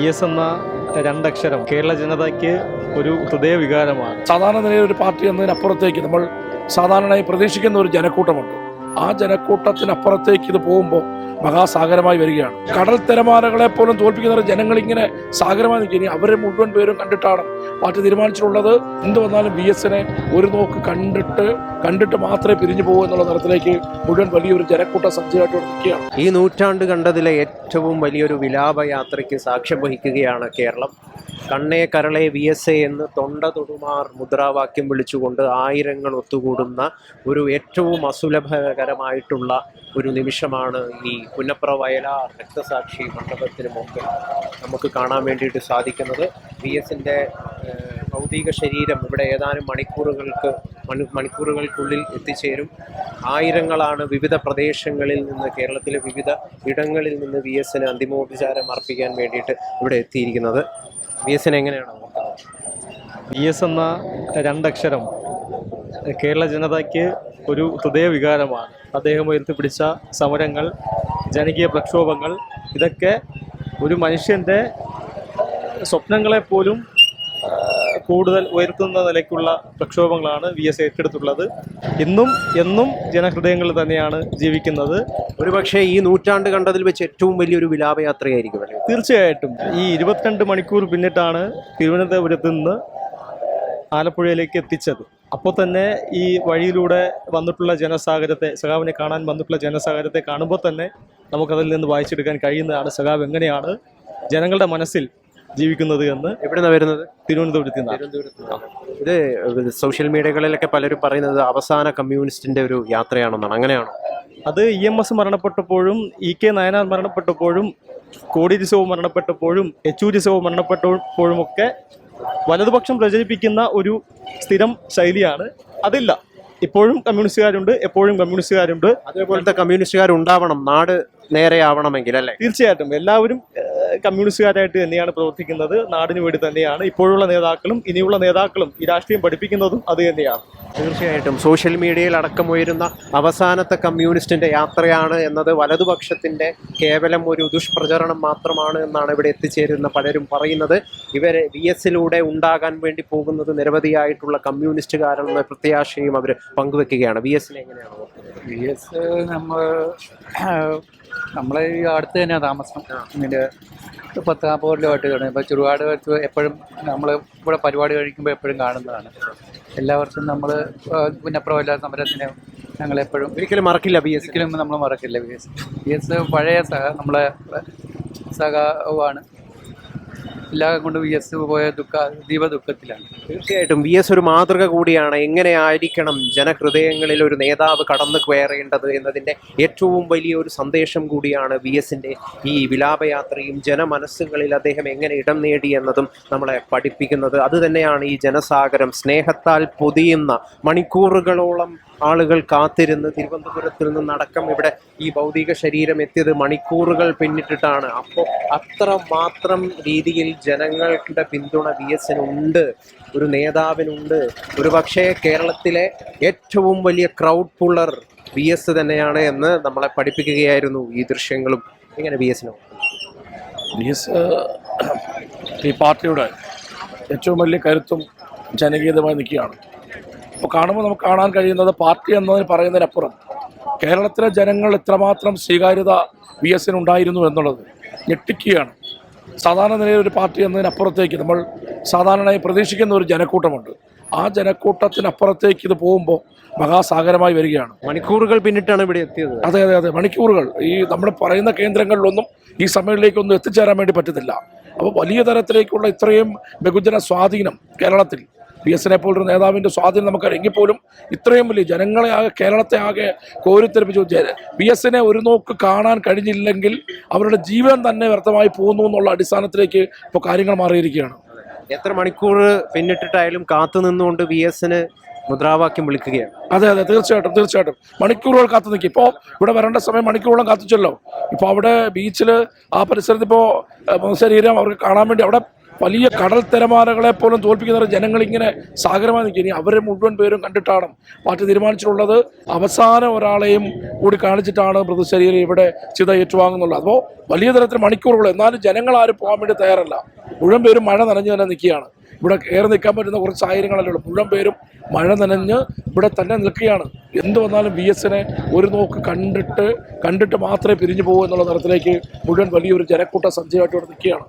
E S എന്ന രണ്ടക്ഷരം കേരള ജനതയ്ക്ക് ഒരു ഹൃദയവികാരമാണ്. സാധാരണ നിലയിൽ ഒരു പാർട്ടി എന്നതിനപ്പുറത്തേക്ക് നമ്മൾ സാധാരണയായി പ്രതീക്ഷിക്കുന്ന ഒരു ജനക്കൂട്ടമുണ്ട്. ആ ജനക്കൂട്ടത്തിനപ്പുറത്തേക്ക് ഇത് പോകുമ്പോൾ മഹാസാഗരമായി വരികയാണ്. കടൽ തിരമാലകളെ പോലും തോൽപ്പിക്കുന്ന ജനങ്ങൾ ഇങ്ങനെ സാഗരമായി നിൽക്കുക ഇനി അവരെ മുഴുവൻ പേരും കണ്ടിട്ടാണ് പാർട്ടി തീരുമാനിച്ചിട്ടുള്ളത്. എന്ത് വന്നാലും ബി എസിനെ ഒരു നോക്ക് കണ്ടിട്ട് കണ്ടിട്ട് മാത്രമേ പിരിഞ്ഞു പോകൂ എന്നുള്ള തരത്തിലേക്ക് മുഴുവൻ വലിയൊരു ജനക്കൂട്ട സജ്ജയായിട്ട് നിൽക്കുകയാണ്. ഈ നൂറ്റാണ്ട് കണ്ടതിലെ ഏറ്റവും വലിയൊരു വിലാപയാത്രയ്ക്ക് സാക്ഷ്യം വഹിക്കുകയാണ് കേരളം. കണ്ണേ കരളെ വി എസ് എ എന്ന് തൊണ്ട തൊടുമാർ മുദ്രാവാക്യം വിളിച്ചുകൊണ്ട് ആയിരങ്ങൾ ഒത്തുകൂടുന്ന ഒരു ഏറ്റവും അസുലഭകരമായിട്ടുള്ള ഒരു നിമിഷമാണ് ഈ പുന്നപ്ര വയലാർ രക്തസാക്ഷി മണ്ഡപത്തിന് മുമ്പിൽ നമുക്ക് കാണാൻ വേണ്ടിയിട്ട് സാധിക്കുന്നത്. വി എസിന്റെ ഭൗതിക ശരീരം ഇവിടെ ഏതാനും മണിക്കൂറുകൾക്ക് മണിക്കൂറുകൾക്കുള്ളിൽ എത്തിച്ചേരും. ആയിരങ്ങളാണ് വിവിധ പ്രദേശങ്ങളിൽ നിന്ന് കേരളത്തിലെ വിവിധ ഇടങ്ങളിൽ നിന്ന് വി എസിന് അന്തിമോപചാരം അർപ്പിക്കാൻ വേണ്ടിയിട്ട് ഇവിടെ എത്തിയിരിക്കുന്നത്. വി എസിന് എങ്ങനെയാണ് ബി എസ് എന്ന രണ്ടക്ഷരം കേരള ജനതയ്ക്ക് ഒരു ഹൃദയവികാരമാണ്. അദ്ദേഹം ഉയർത്തിപ്പിടിച്ച സമരങ്ങൾ ജനകീയ പ്രക്ഷോഭങ്ങൾ ഇതൊക്കെ ഒരു മനുഷ്യന്റെ സ്വപ്നങ്ങളെപ്പോലും കൂടുതൽ ഉയർത്തുന്ന നിലയ്ക്കുള്ള പ്രക്ഷോഭങ്ങളാണ് വി എസ് ഏറ്റെടുത്തുള്ളത് ഇന്നും എന്നും ജനഹൃദയങ്ങളിൽ തന്നെയാണ് ജീവിക്കുന്നത്. ഒരുപക്ഷെ ഈ നൂറ്റാണ്ട് കണ്ടതിൽ വെച്ച് ഏറ്റവും വലിയൊരു വിലാപയാത്രയായിരിക്കും അല്ലേ? തീർച്ചയായിട്ടും. ഈ ഇരുപത്തിരണ്ട് മണിക്കൂർ പിന്നിട്ടാണ് തിരുവനന്തപുരത്ത് നിന്ന് ആലപ്പുഴയിലേക്ക് എത്തിച്ചത്. അപ്പോൾ തന്നെ ഈ വഴിയിലൂടെ വന്നിട്ടുള്ള ജനസാഗരത്തെ സഖാവിനെ കാണാൻ വന്നിട്ടുള്ള ജനസാഗരത്തെ കാണുമ്പോൾ തന്നെ നമുക്കതിൽ നിന്ന് വായിച്ചെടുക്കാൻ കഴിയുന്നതാണ്. സഖാവ് എങ്ങനെയാണ്? ജനങ്ങളുടെ മനസ്സിൽ ജീവിക്കുന്നത് എന്ന് എവിടുന്നാ വരുന്നത്? തിരുവനന്തപുരത്ത് നിന്നാണ്. ഇത് സോഷ്യൽ മീഡിയകളിലൊക്കെ പലരും പറയുന്നത് അവസാന കമ്മ്യൂണിസ്റ്റിന്റെ ഒരു യാത്രയാണെന്നാണ്. അങ്ങനെയാണോ? അത് ഇ എം എസ് മരണപ്പെട്ടപ്പോഴും ഇ കെ നയനാർ മരണപ്പെട്ടപ്പോഴും കോടി ശിവ മരണപ്പെട്ടപ്പോഴും യെച്ചൂരി ശിവ മരണപ്പെട്ടപ്പോഴും ഒക്കെ വലതുപക്ഷം പ്രചരിപ്പിക്കുന്ന ഒരു സ്ഥിരം ശൈലിയാണ്. അതില്ല. ഇപ്പോഴും കമ്മ്യൂണിസ്റ്റുകാരുണ്ട് എപ്പോഴും കമ്മ്യൂണിസ്റ്റുകാരുണ്ട്. അതേപോലത്തെ കമ്മ്യൂണിസ്റ്റുകാരുണ്ടാവണം നാട് നേരെയാവണമെങ്കിൽ അല്ലേ? തീർച്ചയായിട്ടും. എല്ലാവരും കമ്മ്യൂണിസ്റ്റുകാരായിട്ട് തന്നെയാണ് പ്രവർത്തിക്കുന്നത്. നാടിനു വേണ്ടി തന്നെയാണ്. ഇപ്പോഴുള്ള നേതാക്കളും ഇനിയുള്ള നേതാക്കളും ഈ രാഷ്ട്രീയം പഠിപ്പിക്കുന്നതും അത് തന്നെയാണ്. തീർച്ചയായിട്ടും സോഷ്യൽ മീഡിയയിൽ അടക്കം ഉയരുന്ന അവസാനത്തെ കമ്മ്യൂണിസ്റ്റിന്റെ യാത്രയാണ് എന്നത് വലതുപക്ഷത്തിന്റെ കേവലം ഒരു ദുഷ്പ്രചരണം മാത്രമാണ് എന്നാണ് ഇവിടെ എത്തിച്ചേരുന്ന പലരും പറയുന്നത്. ഇവരെ വി എസിലൂടെ ഉണ്ടാകാൻ വേണ്ടി പോകുന്നത് നിരവധിയായിട്ടുള്ള കമ്മ്യൂണിസ്റ്റുകാരെന്ന പ്രത്യാശയും അവർ പങ്കുവെക്കുകയാണ്. വി എസിനെ എങ്ങനെയാണ് വി എസ് നമ്മൾ നമ്മളെ ഈ അടുത്ത് തന്നെയാണ് താമസം. ഇതിന്റെ പത്ത് നാൽപ്പത് കൊല്ലമായിട്ട് കാണും ഇപ്പോൾ ചുടുകാട് വെച്ച് എപ്പോഴും നമ്മൾ ഇവിടെ പരിപാടി കഴിക്കുമ്പോൾ എപ്പോഴും കാണുന്നതാണ്. എല്ലാ വർഷവും നമ്മൾ പുന്നപ്രവല്ല സമരത്തിന് ഞങ്ങൾ എപ്പോഴും ഒരിക്കലും മറക്കില്ല ബി എസ് ഒരിക്കലും നമ്മൾ മറക്കില്ല ബി എസ് ബി എസ് പഴയ സഹ നമ്മളെ സഖാവാണ് എല്ലാം കൊണ്ട് വി എസ് പോയ ദുഃഖ ദീപ ദുഃഖത്തിലാണ് തീർച്ചയായിട്ടും വി എസ് ഒരു മാതൃക കൂടിയാണ്. എങ്ങനെയായിരിക്കണം ജനഹൃദയങ്ങളിൽ ഒരു നേതാവ് കടന്നു കയറേണ്ടത് എന്നതിന്റെ ഏറ്റവും വലിയ ഒരു സന്ദേശം കൂടിയാണ് വി എസിന്റെ ഈ വിലാപയാത്രയും ജനമനസ്സുകളിൽ അദ്ദേഹം എങ്ങനെ ഇടം നേടി എന്നതും നമ്മളെ പഠിപ്പിക്കുന്നത്. അതുതന്നെയാണ് ഈ ജനസാഗരം. സ്നേഹത്താൽ പൊതിയുന്ന മണിക്കൂറുകളോളം ആളുകൾ കാത്തിരുന്ന് തിരുവനന്തപുരത്തിൽ നിന്നടക്കം ഇവിടെ ഈ ഭൗതിക ശരീരം എത്തിയത് മണിക്കൂറുകൾ പിന്നിട്ടിട്ടാണ്. അപ്പോൾ അത്ര മാത്രം രീതിയിൽ ജനങ്ങളുടെ പിന്തുണ വി എസിനുണ്ട് ഒരു നേതാവിനുണ്ട്. ഒരു പക്ഷേ കേരളത്തിലെ ഏറ്റവും വലിയ ക്രൗഡ് പുള്ളർ വി എസ് തന്നെയാണ് എന്ന് നമ്മളെ പഠിപ്പിക്കുകയായിരുന്നു ഈ ദൃശ്യങ്ങളും. എങ്ങനെ വി എസിനോ വി എസ് ഈ പാർട്ടിയുടെ ഏറ്റവും വലിയ കരുത്തും ജനകീയതമായി നിൽക്കുകയാണ്. അപ്പോൾ കാണുമ്പോൾ നമുക്ക് കാണാൻ കഴിയുന്നത് പാർട്ടി എന്നതിന് പറയുന്നതിനപ്പുറം കേരളത്തിലെ ജനങ്ങൾ ഇത്രമാത്രം സ്വീകാര്യത വി എസിന് ഉണ്ടായിരുന്നു എന്നുള്ളത് ഞെട്ടിക്കുകയാണ്. സാധാരണ നിലയിൽ ഒരു പാർട്ടി എന്നതിനപ്പുറത്തേക്ക് നമ്മൾ സാധാരണയായി പ്രതീക്ഷിക്കുന്ന ഒരു ജനക്കൂട്ടമുണ്ട്. ആ ജനക്കൂട്ടത്തിനപ്പുറത്തേക്ക് ഇത് പോകുമ്പോൾ മഹാസാഗരമായി വരികയാണ്. മണിക്കൂറുകൾ പിന്നിട്ടാണ് ഇവിടെ എത്തിയത്. അതെ അതെ അതെ. മണിക്കൂറുകൾ. ഈ നമ്മൾ പറയുന്ന കേന്ദ്രങ്ങളിലൊന്നും ഈ സമയങ്ങളിലേക്കൊന്നും എത്തിച്ചേരാൻ വേണ്ടി പറ്റത്തില്ല. അപ്പോൾ വലിയ തരത്തിലേക്കുള്ള ഇത്രയും ബഹുജന സ്വാധീനം കേരളത്തിൽ ബി എസിനെ പോലൊരു നേതാവിന്റെ സ്വാധീനം നമുക്കറിയാം. എങ്കിൽ പോലും ഇത്രയും വലിയ ജനങ്ങളെ ആകെ കേരളത്തെ ആകെ കോരിത്തെറിപ്പിച്ചു. പി എസിനെ ഒരു നോക്ക് കാണാൻ കഴിഞ്ഞില്ലെങ്കിൽ അവരുടെ ജീവൻ തന്നെ വ്യർത്ഥമായി പോകുന്നു എന്നുള്ള അടിസ്ഥാനത്തിലേക്ക് ഇപ്പോൾ കാര്യങ്ങൾ മാറിയിരിക്കുകയാണ്. എത്ര മണിക്കൂർ പിന്നിട്ടിട്ടായാലും കാത്തു നിന്നുകൊണ്ട് വി എസിന് മുദ്രാവാക്യം വിളിക്കുകയാണ്? അതെ അതെ. തീർച്ചയായിട്ടും തീർച്ചയായിട്ടും. മണിക്കൂറുകൾ കാത്തു നിൽക്കും. ഇപ്പോൾ ഇവിടെ വരേണ്ട സമയം മണിക്കൂറോളം കാത്തിച്ചല്ലോ. ഇപ്പോൾ അവിടെ ബീച്ചിൽ ആ പരിസരത്ത് ഇപ്പോൾ ശരീരം അവർക്ക് കാണാൻ വേണ്ടി അവിടെ വലിയ കടൽ തിരമാലകളെ പോലും ജനങ്ങൾ ഇങ്ങനെ സാഗരമായി നിൽക്കുക ഇനി അവരെ മുഴുവൻ പേരും കണ്ടിട്ടാണ് പാർട്ടി തീരുമാനിച്ചിട്ടുള്ളത്. അവസാനം ഒരാളെയും കൂടി കാണിച്ചിട്ടാണ് മൃതശരീരം ഇവിടെ ചിത ഏറ്റുവാങ്ങുന്നുള്ളത്. അപ്പോൾ വലിയ തരത്തിൽ മണിക്കൂറുകൾ. എന്നാലും ജനങ്ങൾ ആരും പോകാൻ വേണ്ടി തയ്യാറല്ല. മുഴുവൻ പേരും മഴ നനഞ്ഞു തന്നെ നിൽക്കുകയാണ്. ഇവിടെ കയറി നിൽക്കാൻ പറ്റുന്ന കുറച്ച് സാഹചര്യങ്ങളല്ലേ ഉള്ളൂ. മുഴുവൻ പേരും മഴ നനഞ്ഞ് ഇവിടെ തന്നെ നിൽക്കുകയാണ്. എന്ത് വന്നാലും ബി എസിനെ ഒരു നോക്ക് കണ്ടിട്ട് കണ്ടിട്ട് മാത്രമേ പിരിഞ്ഞു പോകൂ എന്നുള്ള തരത്തിലേക്ക് മുഴുവൻ വലിയൊരു ജനക്കൂട്ട സഞ്ചയമായിട്ട് ഇവിടെ നിൽക്കുകയാണ്.